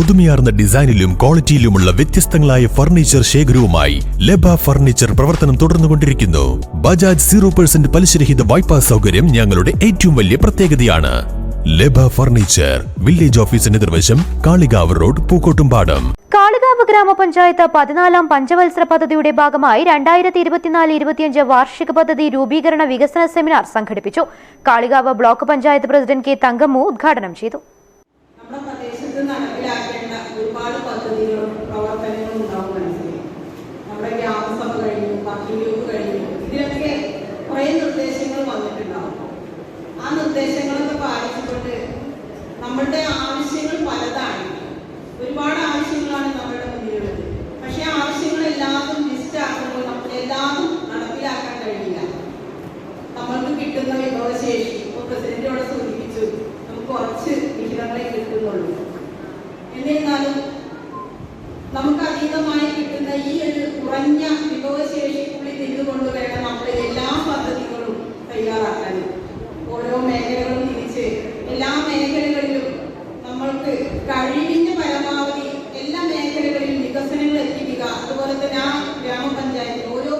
പുതുമയാർന്ന ഡിസൈനിലും ക്വാളിറ്റിയിലുമുള്ള വ്യത്യസ്തങ്ങളായ ഫർണിച്ചർ ശേഖരവുമായി ലബ ഫർണിച്ചർ പ്രവർത്തനം തുടർന്നുകൊണ്ടിരിക്കുന്നു. ബജാജ് സീറോ പെർസെന്റ് പലിശരഹിത വായ്പാ സൗകര്യം ഞങ്ങളുടെ ഏറ്റവും വലിയ പ്രത്യേകതയാണ്. ലബ ഫർണിച്ചർ വില്ലേജ് ഓഫീസിന് നിർവശം കാളികാവ് റോഡ് പൂക്കോട്ടുംപാടം. കാളികാവ് ഗ്രാമപഞ്ചായത്ത് പതിനാലാം പഞ്ചവത്സര പദ്ധതിയുടെ ഭാഗമായി രണ്ടായിരത്തി ഇരുപത്തിനാല് ഇരുപത്തിയഞ്ച് വാർഷിക പദ്ധതി രൂപീകരണ വികസന സെമിനാർ സംഘടിപ്പിച്ചു. Kalikavu block panchayat president K Thankammu ഉദ്ഘാടനം ചെയ്തു. നമ്മുടെ പ്രദേശത്ത് നടപ്പിലാക്കേണ്ട ഒരുപാട് പദ്ധതികളും പ്രവർത്തനങ്ങളും ഉണ്ടാവും മനസ്സിലായി നമ്മുടെ ഗ്രാമസഭ കഴിഞ്ഞു പാർട്ടി ഗ്രൂപ്പ് കഴിഞ്ഞു നിർദ്ദേശങ്ങൾ വന്നിട്ടുണ്ടാവും. ആ നിർദ്ദേശങ്ങളൊക്കെ പാലിച്ചുകൊണ്ട് നമ്മളുടെ ആവശ്യങ്ങൾ എന്നിരുന്നാലും നമുക്ക് അതീതമായി കിട്ടുന്ന ഈ ഒരു കുറഞ്ഞ വിഭവശേഷിക്കുള്ളിൽ നിന്നുകൊണ്ട് വേണം നമ്മൾ എല്ലാ പദ്ധതികളും തയ്യാറാക്കാൻ. ഓരോ മേഖലകളും തിരിച്ച് എല്ലാ മേഖലകളിലും നമ്മൾക്ക് കഴിവിന്റെ പരമാവധി എല്ലാ മേഖലകളിലും വികസനങ്ങൾ എത്തിക്കുക. അതുപോലെ തന്നെ ആ ഗ്രാമപഞ്ചായത്തിൽ ഓരോ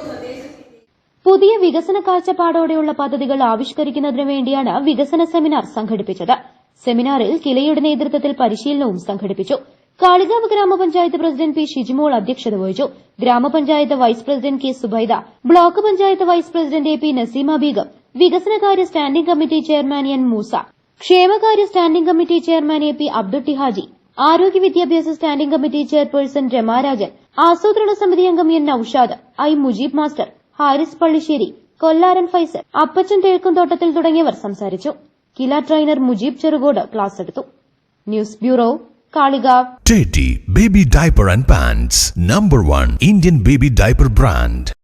പുതിയ വികസന കാഴ്ചപ്പാടോടെയുള്ള പദ്ധതികൾ ആവിഷ്കരിക്കുന്നതിനു വേണ്ടിയാണ് വികസന സെമിനാർ സംഘടിപ്പിച്ചത്. സെമിനാറിൽ കിലയുടെ നേതൃത്വത്തിൽ പരിശീലനവും സംഘടിപ്പിച്ചു. കാളികാവ് ഗ്രാമപഞ്ചായത്ത് പ്രസിഡന്റ് പി ഷിജിമോൾ അധ്യക്ഷത വഹിച്ചു. ഗ്രാമപഞ്ചായത്ത് vice president K Subaida block panchayat vice president A P Naseema Beegum വികസനകാര്യ standing committee chairman N Moosa ക്ഷേമകാര്യ standing committee chairman A P Abdul T Haji ആരോഗ്യ വിദ്യാഭ്യാസ സ്റ്റാൻഡിംഗ് കമ്മിറ്റി ചെയർപേഴ്സൺ രമാരാജൻ ആസൂത്രണ സമിതി അംഗം N Naushad I Mujeeb master Haris Pallisseri Kollaran Faisal Appachan Thekkumthottathil തുടങ്ങിയവർ സംസാരിച്ചു. കില trainer Mujeeb Cherukode class എടുത്തു news bureau Kalikavu Teddy Baby Diaper and Pants Number One Indian Baby Diaper Brand